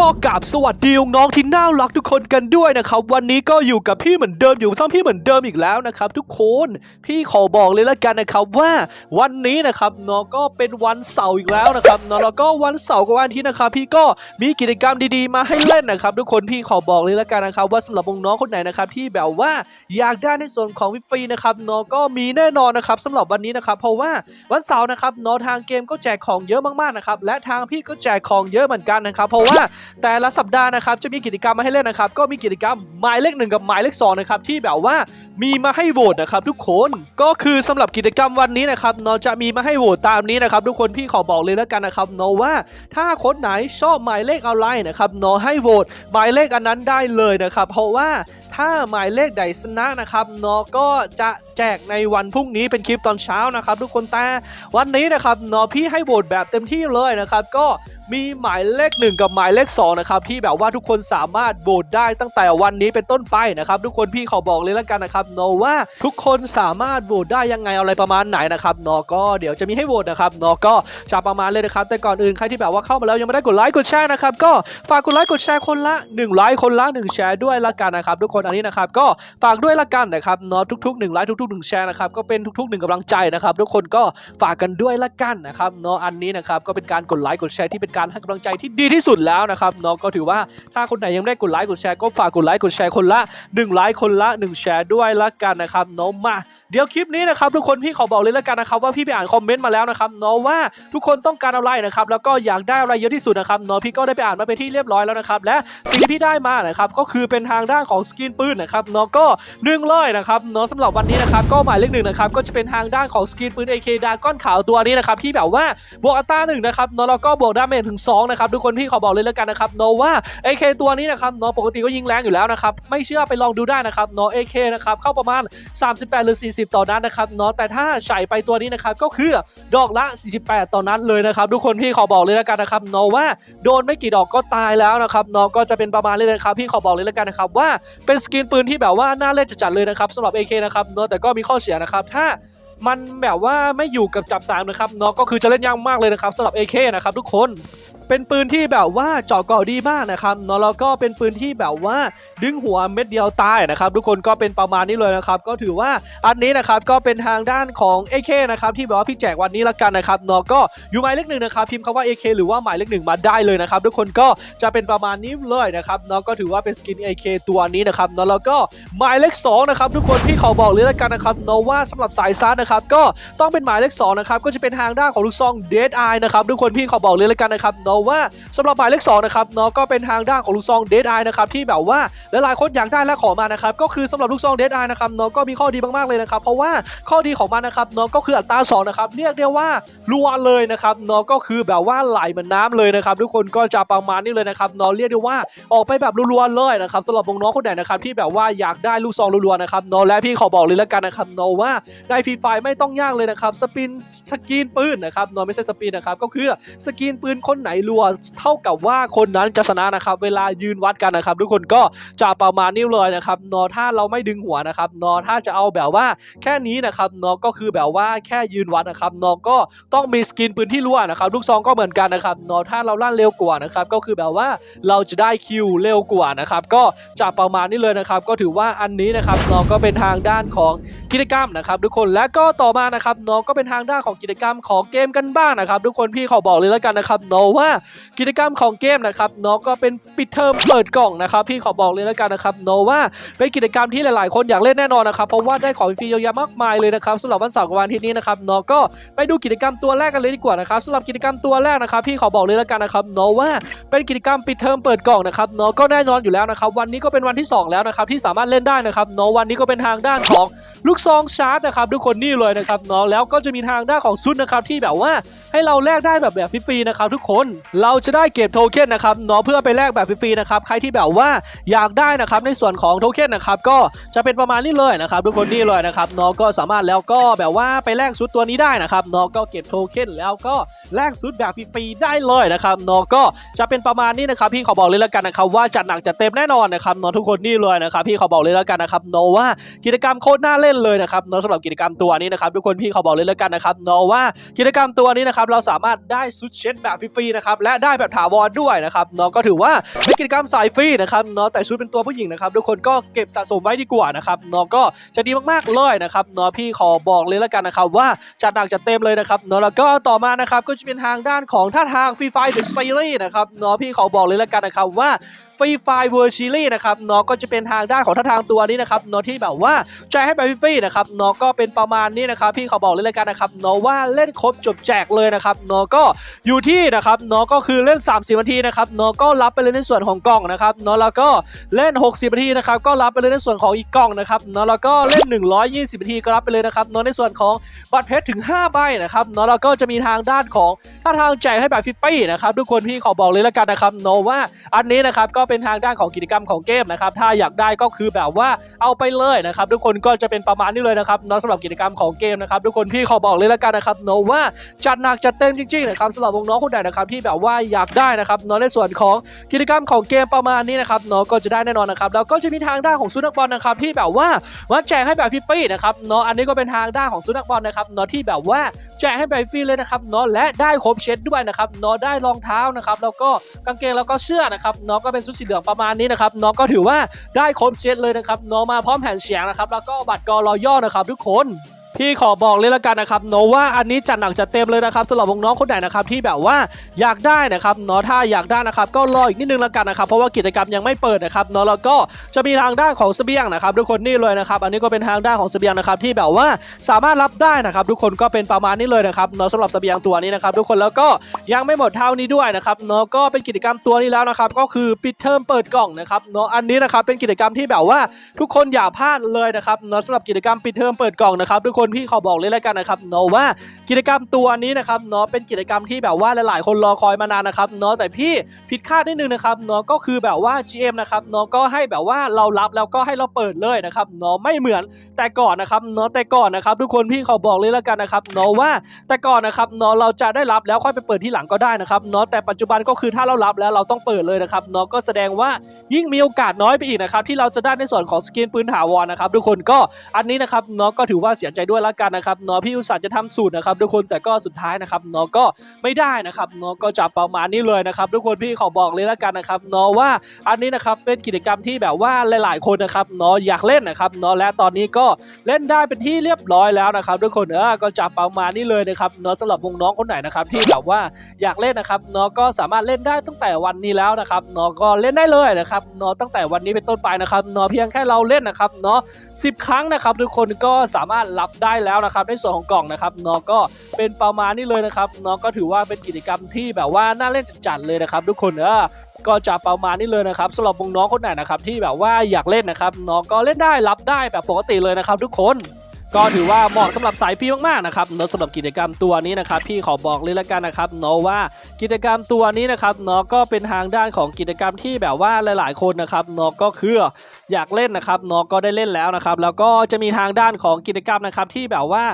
ก็กราบสวัสดีน้องที่น่ารักทุกคนกันด้วยนะครับ วันนี้ก็อยู่กับพี่เหมือนเดิมอยู่ช่องพี่เหมือนเดิมอีกแล้วนะครับ ทุกคนพี่ขอบอกเลยละกันนะครับว่าวันนี้นะครับเนาะก็เป็นวันเสาร์อีกแล้วนะครับเนาะแล้วก็วันเสาร์กับวันอาทิตย์นะครับ พี่ก็มีกิจกรรมดีๆ มาให้เล่นนะครับ ทุกคนพี่ขอบอกเลยละกันนะครับ ว่าสำหรับน้องคนไหนนะครับที่แบบว่าอยากได้ในส่วนของฟรีนะครับเนาะก็มีแน่นอนนะครับสำหรับวันนี้นะครับ เพราะว่าวันเสาร์นะครับเนาะทางเกมก็แจกของเยอะมากๆนะครับและทางพี่ก็แจกของเยอะเหมือนกันนะครับ เพราะว่าแต่ละสัปดาห์นะครับจะมีกิจกรรมมาให้เล่นนะครับ ก็มีกิจกรรมหมายเลขหนึ่งกับหมายเลขสองนะครับที่แบบว่ามีมาให้โหวตนะครับทุกคนก็คือสำหรับกิจกรรมวันนี้นะครับเนาะจะมีมาให้โหวตตามนี้นะครับทุกคนพี่ขอบอกเลยแล้วกันนะครับเนาะว่าถ้าคนไหนชอบหมายเลขอะไรนะครับเนาะให้โหวตหมายเลขอันนั้นได้เลยนะครับ เพราะว่าถ้าหมายเลขใดชนะนะครับเนาะก็จะแจกในวันพรุ่งนี้เป็นคลิปตอนเช้านะครับ ทุกคนแต่วันนี้นะครับเนาะพี่ให้โหวตแบบเต็มที่เลยนะครับ ก็ มีหมายเลข 1 กับหมายเลข2นะครับที่แบบว่าทุกคนสามารถโหวตได้ตั้งแต่วันนี้เป็นต้นไปนะครับทุกคนพี่ขอบอกเลยแล้วกันนะครับเนาะว่าทุกคนสามารถโหวตได้ยังไงอะไรประมาณไหนนะครับเนาะก็เดี๋ยวจะมีให้โหวตนะครับเนาะก็จะประมาณเลยนะครับแต่ก่อนอื่นใครที่แบบว่าเข้ามาแล้วยังไม่ได้กดไลค์กดแชร์นะครับก็ฝากกดไลค์กดแชร์คนละ1ไลค์คนละ1แชร์ด้วยละกันนะครับทุกคนอันนี้นะครับก็ฝากด้วยละกันนะครับเนาะทุกๆ1ไลค์ทุกๆ1แชร์นะครับก็เป็นทุกๆ1กำลังใจนะครับทุกคนก็ฝากกันด้วยละกันนะครับเนาะอันนี้นะครับก็เป็นการกดไลค์กดแชร์ที่เป็นการให้กำลังใจที่ดีที่สุดแล้วนะครับเนาะก็ถือว่าถ้าคนไหนยังไม่ได้กดไลค์กดแชร์ก็ฝากกดไลค์กดแชร์คนละ1ไลค์คนละ 1 แชร์ด้วยละกันนะครับเนาะมาเดี๋ยวคลิปนี้นะครับทุกคนพี่ขอบอกเลยละกันนะครับว่าพี่ไปอ่านคอมเมนต์มาแล้วนะครับเนาะว่าทุกคนต้องการอะไรนะครับแล้วก็อยากได้อะไรเยอะที่สุดนะครับเนาะพี่ก็ได้ไปอ่านมาเป็นที่เรียบร้อยแล้วนะครับและสิ่งที่พี่ได้มานะครับก็คือเป็นทางด้านของสกินปืนนะครับเนาะก็หนึ่งเลยนะครับเนาะสำหรับวันนี้นะครับก็หมายเลขหนึ่งนะครับก็จะเป็นทางด้านของสกินปืน AK ดาก้อนขาวตัวนี้นะครับที่แบบว่าบวกอัตราหนึ่งนะครับเนาะแล้วก็บวกดาเมจถึงสองนะครับทุกคนพี่ขอบอกเลยแล้วกันนะครับเนาะว่า AK ตัวนี้นะครับเนาะปกติก็ยิงแรงอยู่แล้วนะครับไม่เชื่อไปลองดูได้นะครับเนาะ AK นะครับเข้าประมาณ 38 หรือ 40 ต่อนัดนะครับเนาะแต่ถ้าใส่ไปตัวนี้นะครับก็คือดอกละ 48 ต่อนัดเลยนะครับทุกคนพี่ขอบอกเลยแล้วกันนะครับเนาะว่าโดนไม่กี่ดอกก็ตายแล้วนะครับเนาะก็จะเป็นประมาณเลยนะครับพี่ขอบอกเลยแล้วกันนะครับว่าเป็นสกินปืนที่แบบว่าน่าเล่นจัดๆเลยนะครับสำหรับ AK นะครับเนาะแต่ก็มีข้อเสียนะครับถ้า มันแบบว่าไม่อยู่กับจับสามนะครับเนาะก็คือจะเล่นยากมากเลยนะครับสำหรับ AK นะครับทุกคน เป็นปืนที่แบบว่าเจาะเกาะดีมากนะครับเนาะแล้วก็เป็นปืนที่แบบว่าดึงหัวเม็ดเดียวตายนะครับทุกคนก็เป็นประมาณนี้เลยนะครับก็ถือว่าอันนี้นะครับก็เป็นทางด้านของ AK นะครับที่แบบว่าพี่แจกวันนี้ละกันนะครับเนาะก็อยู่หมายเลขหนึ่งนะครับพิมพ์คำว่า AK หรือว่าหมายเลขหนึ่งมาได้เลยนะครับทุกคนก็จะเป็นประมาณนี้เลยนะครับเนาะก็ถือว่าเป็นสกิน AK ตัวนี้นะครับเนาะแล้วก็หมายเลขสองนะครับทุกคนพี่ขอบอกเลยละกันนะครับเนาะว่าสำหรับสายซัดนะครับก็ต้องเป็นหมายเลขสองนะครับก็จะเป็นทางด้านของลูกซอง Dead Eye นะครับทุกคนพี่ขอบอกเลยละกันนะครับเนาะว่าสำหรับหมายเลขสองนะครับเนาะก็เป็นทางด้านของลูกซอง Dead Eye นะครับที่แบบว่าหลายๆคนอยากได้และขอมานะครับก็คือสำหรับลูกซอง Dead Eye นะครับเนาะก็มีข้อดีมากๆเลยนะครับเพราะว่าข้อดีของมันนะครับเนาะก็คืออัตราสองนะครับเรียกได้ว่ารัวเลยนะครับเนาะก็คือแบบว่าไหลเหมือนน้ำเลยนะครับทุกคนก็จะประมาณนี้เลยนะครับเนาะเรียกได้ว่าออกไปแบบรัวๆเลยนะครับสำหรับน้องๆคนไหนนะครับที่แบบว่าอยากได้ลูกซองรัวๆนะครับเนาะและพี่ขอบอกเลยแล้วกันนะครับเนาะว่าได้ฟรีไฟไม่ต้องยากเลยนะครับสปินสกรีนปืนนะครับเนาะไม่ใช่สปินนะครับก็คือสกรีนปืนคนไหนรวเท่ากับว่าคนนั้นจะชนะนะครับ เวลายืนวัดกันนะครับ ทุกคนก็จะประมาณนี้เลยนะครับนาะถ้าเราไม่ดึงหัวนะครับนาะถ้าจะเอาแบบว่าแค่นี้นะครับนาะก็คือแบบว่าแค่ยืนวัดนะครับนาะก็ต้องมีสกินปืนที่รั่วนะครับลูกซองก็เหมือนกันนะครับนาะถ้าเราลั่นเร็วกว่านะครับก็คือแบบว่าเราจะได้คิวเร็วกว่านะครับก็จะประมาณนี้เลยนะครับก็ถือว่าอันนี้นะครับนาะก็เป็นทางด้านของกิจกรรมนะครับทุกคนและก็ต่อมานะครับนาะก็เป็นทางด้านของกิจกรรมของเกมกันบ้างนะครับ ทุกคนพี่ขอบอกเลยแล้วกันนะครับนาะว่ากิจกรรมของเกมนะครับเนาะก็เป็นปิดเทอมเปิดกล่องนะครับพี่ขอบอกเลยแล้วกันนะครับเนาะว่าเป็นกิจกรรมที่หลาย ๆ คนอยากเล่นแน่นอนนะครับเพราะว่าได้ของฟรีเยอะแยะมากมายเลยนะครับสำหรับวันเสาร์กับวันอาทิตย์นี้นะครับเนาะก็ไปดูกิจกรรมตัวแรกกันเลยดีกว่านะครับสำหรับกิจกรรมตัวแรกนะครับพี่ขอบอกเลยแล้วกันนะครับเนาะว่าเป็นกิจกรรมปิดเทอมเปิดกล่องนะครับเนาะก็แน่นอนอยู่แล้วนะครับวันนี้ก็เป็นวันที่สองแล้วนะครับที่สามารถเล่นได้นะครับเนาะวันนี้ก็เป็นทางด้านของลูกซองชาร์จนะครับทุกคนนี่เลยนะครับเนาะแล้วก็จะมีทางด้านของซุดนะครับที่แบบว่าให้เราแลกได้แบบแบบฟรีๆนะครับทุกคนเราจะได้เก็บโทเค็นนะครับเนาะเพื่อไปแลกแบบฟรีๆนะครับใครที่แบบว่าอยากได้นะครับในส่วนของโทเค็นนะครับก็จะเป็นประมาณนี้เลยนะครับทุกคนนี่เลยนะครับเนาะก็สามารถแล้วก็แบบว่าไปแลกซุดตัวนี้ได้นะครับเนาะก็เก็บโทเค็นแล้วก็แลกซุดแบบฟรีๆได้เลยนะครับเนาะก็จะเป็นประมาณนี้นะครับพี่ขอบอกเลยแล้วกันนะครับว่าจัดหนักจัดเต็มแน่นอนนะครับเนาะทุกคนนี่เลยนะครับพี่ขอบอกเลยแล้วกันนะครับเนาะว่ากิจกรรมโคตรน่าเล่นเลยนะครับเนาะสำหรับกิจกรรมตัวนี้นะครับทุกคนพี่ขาบอกเลยแล้วกันนะครับเนาะว่ากิจกรรมตัวนี้นะครับเราสามารถได้ซุดเช็ดแบบฟรีๆนะครับนะครับและได้แบบถาวรด้วยนะครับเนาะก็ถือว่าเป็นกิจกรรมสายฟรีนะครับเนาะแต่ชุดเป็นตัวผู้หญิงนะครับทุกคนก็เก็บสะสมไว้ดีกว่านะครับเนาะก็จะดีมากๆเลยนะครับเนาะพี่ขอบอกเลยแล้วกันนะครับว่าจัดหนักจัดเต็มเลยนะครับเนาะแล้วก็ต่อมานะครับก็จะเป็นทางด้านของท่าทางฟรีไฟเดอะซีรีส์นะครับเนาะพี่ขอบอกเลยแล้วกันนะครับว่า ฟรีไฟเวอร์ชิลี่นะครับเนาะก็จะเป็นทางด้านของท่าทางตัวนี้นะครับเนาะที่แบบว่าแจกให้ไปฟรีนะครับเนาะก็เป็นประมาณนี้นะครับพี่เขอบอกเลยแล้วกันนะครับเนาะว่าเล่นครบจบแจกเลยนะครับเนาะก็อยู่ที่นะครับเนาะก็คือเล่น 30นาทีนะครับเนาะก็รับไปเลยในส่วนของกล่องนะครับเนาะแล้วก็เล่น 60นาทีนะครับก็รับไปเลยในส่วนของอีกกล่องนะครับเนาะแล้วก็เล่น 120นาทีก็รับไปเลยนะครับเนาะในส่วนของบัตรเพชรถึง 5 ใบนะครับเนาะแล้วก็จะมีทางด้านของท่าทางแจกให้แบบฟรีนะครับทุกคนพี่ขอบอกเลยแล้วกันนะครับเนาะว่าอันนี้นะครับก็เป็นทางด้านของกิจกรรมของเกมนะครับถ้าอยากได้ก็คือแบบว่าเอาไปเลยนะครับทุกคนก็จะเป็นประมาณนี้เลยนะครับเนาะสำหรับกิจกรรมของเกมนะครับทุกคนพี่ขอบอกเลยแล้วกันนะครับเนาะว่าจัดหนักจัดเต็มจริงๆนะครับสำหรับวงน้องคนไหนนะครับที่แบบว่าอยากได้นะครับเนาะในส่วนของกิจกรรมของเกมประมาณนี้นะครับเนาะก็จะได้แน่นอนนะครับแล้วก็จะมีทางด้านของซูนักบอลนะครับที่แบบว่ามาแจกให้แบบฟรีๆนะครับเนาะอันนี้ก็เป็นทางด้านของซูนักบอลนะครับเนาะที่แบบว่าแจกให้แบบฟรีเลยนะครับเนาะและได้ครบเช็ดด้วยนะครับเนาะได้รองเท้านะครับแล้วก็กางเกงแล้วก็เสื้อนะครับเนาะก็เป็นชุดสีเหลืองประมาณนี้นะครับน้องก็ถือว่าได้ครบเชตเลยนะครับน้องมาพร้อมแผ่นเสียงนะครับแล้วก็บัตรกอรอย่อนะครับทุกคน พี่ขอบอกเลยละกันนะครับเนาะว่าอันนี้จัดหนักจัดเต็มเลยนะครับสำหรับน้องๆคนไหนนะครับที่แบบว่าอยากได้นะครับเนาะถ้าอยากได้นะครับก็รออีกนิดนึงละกันนะครับเพราะว่ากิจกรรมยังไม่เปิดนะครับเนาะแล้วก็จะมีทางด้านของเสบียงนะครับทุกคนนี่เลยนะครับอันนี้ก็เป็นทางด้านของเสบียงนะครับที่แบบว่าสามารถรับได้นะครับทุกคนก็เป็นประมาณนี้เลยนะครับเนาะสำหรับเสบียงตัวนี้นะครับทุกคนแล้วก็ยังไม่หมดเท่านี้ด้วยนะครับเนาะก็เป็นกิจกรรมตัวนี้แล้วนะครับก็คือปิดเทอมเปิดกล่องนะครับเนาะอันนี้นะครับเป็นกิจกรรมที่แบบว่าทุกคนอย่าพลาดเลยนะครับเนาะสำหรับกิจกรรมปิดเทอมเปิดกล่องนะครับทุกคนพี่ขอบอกเลยแล้วกันนะครับเนาะว่ากิจกรรมตัวนี้นะครับเนาะเป็นกิจกรรมที่แบบว่าหลาย ๆ คนรอคอยมานานนะครับเนาะแต่พี่ผิดคาดนิดนึงนะครับเนาะก็คือแบบว่า GM นะครับเนาะก็ให้แบบว่าเรารับแล้วก็ให้เราเปิดเลยนะครับเนาะไม่เหมือนแต่ก่อนนะครับเนาะแต่ก่อนนะครับ ทุกคนพี่ขอบอกเลยแล้วกันนะครับเนาะว่าแต่ก่อนนะครับเนาะเราจะได้รับแล้วค่อยไปเปิดที่หลังก็ได้นะครับเนาะแต่ปัจจุบันก็คือถ้าเรารับแล้วเราต้องเปิดเลยนะครับเนาะก็แสดงว่ายิ่งมีโอกาสน้อยไปอีกนะครับที่เราจะได้ในส่วนของสกินปืนถาวรนะครับทุกคนก็อันนี้นะครับเนาะก็ถือว่าเสียใจด้วยแล้วกันนะครับเนาะพี่อุตส่าห์จะทำสูตรนะครับทุกคนแต่ก็สุดท้ายนะครับเนาะก็ไม่ได้นะครับเนาะก็จะประมาณนี้เลยนะครับทุกคนพี่ขอบอกเลยแล้วกันนะครับเนาะว่าอันนี้นะครับเป็นกิจกรรมที่แบบว่าหลาย ๆ คนนะครับเนาะอยากเล่นนะครับเนาะและตอนนี้ก็เล่นได้เป็นที่เรียบร้อยแล้วนะครับทุกคนเออก็จะประมาณนี้เลยนะครับเนาะสำหรับวงน้องคนไหนนะครับที่แบบว่าอยากเล่นนะครับเนาะก็สามารถเล่นได้ตั้งแต่วันนี้แล้วนะครับเนาะก็เล่นได้เลยนะครับเนาะตั้งแต่วันนี้เป็นต้นไปนะครับเนาะเพียงแค่เราเล่นนะครับเนาะ10ครั้งนะครับทุกคนก็สามารถรับได้แล้วนะครับในส่วนของกล่องนะครับเนาะก็เป็นประมาณนี้เลยนะครับเนาะก็ถือว่าเป็นกิจกรรมที่แบบว่าน่าเล่นจัดๆเลยนะครับทุกคนเออก็จะประมาณนี้เลยนะครับสำหรับวงน้องคนไหนนะครับที่แบบว่าอยากเล่นนะครับเนาะก็เล่นได้รับได้แบบปกติเลยนะครับ ทุกคนก็ถือว่าเหมาะสำหรับสายฟรีมากๆนะครับเนาะสำหรับกิจกรรมตัวนี้นะครับพี่ขอบอกเลยละกันนะครับเนาะว่ากิจกรรมตัวนี้นะครับเนาะก็เป็นทางด้านของกิจกรรมที่แบบว่าหลาย ๆ คนนะครับเนาะก็คือ อยากเล่นนะครับเนาะก็ได้เล่นแล้วนะครับ แล้วก็จะมีทางด้านของกิจกรรมนะครับ ที่แบบว่า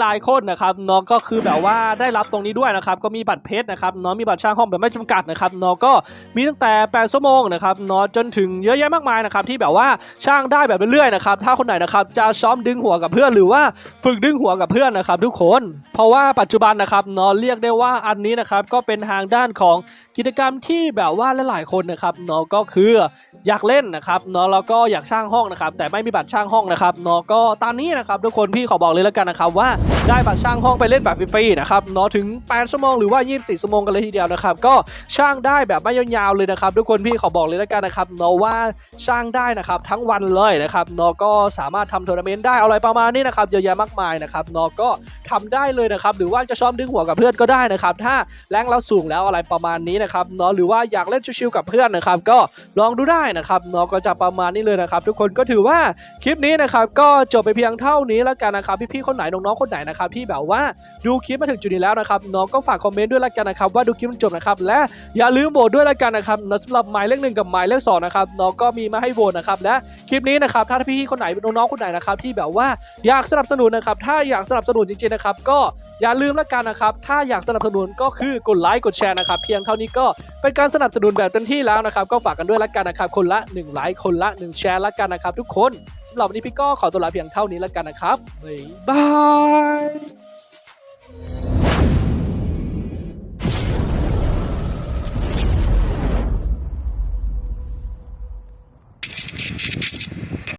หลายๆคนนะครับเนาะก็คือแบบว่าได้รับตรงนี้ด้วยนะครับ ก็มีบัตรเพชรนะครับเนาะมีบัตรช่างห้องแบบไม่จำกัดนะครับเนาะก็มีตั้งแต่8ชั่วโมงนะครับเนาะจนถึงเยอะแยะมากมายนะครับที่แบบว่าช่างได้แบบเรื่อยๆนะครับถ้าคนไหนนะครับจะซ้อมดึงหัวกับเพื่อนหรือว่าฝึกดึงหัวกับเพื่อนนะครับ ทุกคน เพราะว่าปัจจุบันนะครับเนาะเรียกได้ว่าอันนี้นะครับก็เป็นทางด้านของกิจกรรมที่แบบว่าหลายๆคนนะครับเนาะก็คืออยากเล่นนะครับเนาะแล้วก็็อยากสร้างห้องนะครับแต่ไม่มีบัตรสร้างห้องนะครับเนาะก็ตามนี้นะครับทุกคนพี่ขอบอกเลยแล้วกันนะครับว่าได้บัตรสร้างห้องไปเล่นแบบฟรีๆนะครับเนาะถึง 8 ชั่วโมงหรือว่า 24 ชั่วโมงกันเลยทีเดียวนะครับก็ช่างได้แบบไม่ยาวๆเลยนะครับทุกคนพี่ขอบอกเลยแล้วกันนะครับเนาะว่าช่างได้นะครับทั้งวันเลยนะครับเนาะก็สามารถทำทัวร์นาเมนต์ได้อะไรประมาณนี้นะครับเยอะแยะมากมายนะครับเนาะก็ทำได้เลยนะครับหรือว่าจะซ้อมดึงหัวกับเพื่อนก็ได้นะครับถ้าแรงเราสูงแล้วอะไรประมาณนี้นะครับเนาะหรือว่าอยากเล่นชิวๆกับเพื่อนนะครับก็ลองดูได้นะครับเนาะก็จะประมาณนี้เลยนะครับ ทุกคนก็ถือว่าคลิปนี้นะครับก็จบไปเพียงเท่านี้แล้วกันนะครับพี่ๆคนไหนน้องๆคนไหนนะครับที่แบบว่าดูคลิปมาถึงจุดนี้แล้วนะครับเนาะก็ฝากคอมเมนต์ด้วยละกันนะครับว่าดูคลิปมันจบนะครับและอย่าลืมโหวตด้วยละกันนะครับเนาะสำหรับหมายเลขหนึ่งกับหมายเลขสองนะครับเนาะก็มีมาให้โหวตนะครับและคลิปนี้นะครับถ้าพี่ๆคนไหนน้องๆคนไหนนะครับที่แบบว่าอยากสนับสนุนนะครับถ้าอยากสนับสนุนจริงๆนะครับ ก็อย่าลืมละกันนะครับ ถ้าอยากสนับสนุนก็คือกดไลค์กดแชร์นะครับ เพียงเท่านี้ก็เป็นการสนับสนุนแบบเต็มที่แล้วนะครับ ก็ฝากกันด้วยละกันนะครับ คนละ1ไลค์คนละ1แชร์ละกันนะครับ ทุกคนสำหรับวันนี้พี่ก็ขอตัวลาเพียงเท่านี้ละกันนะครับบ๊ายบาย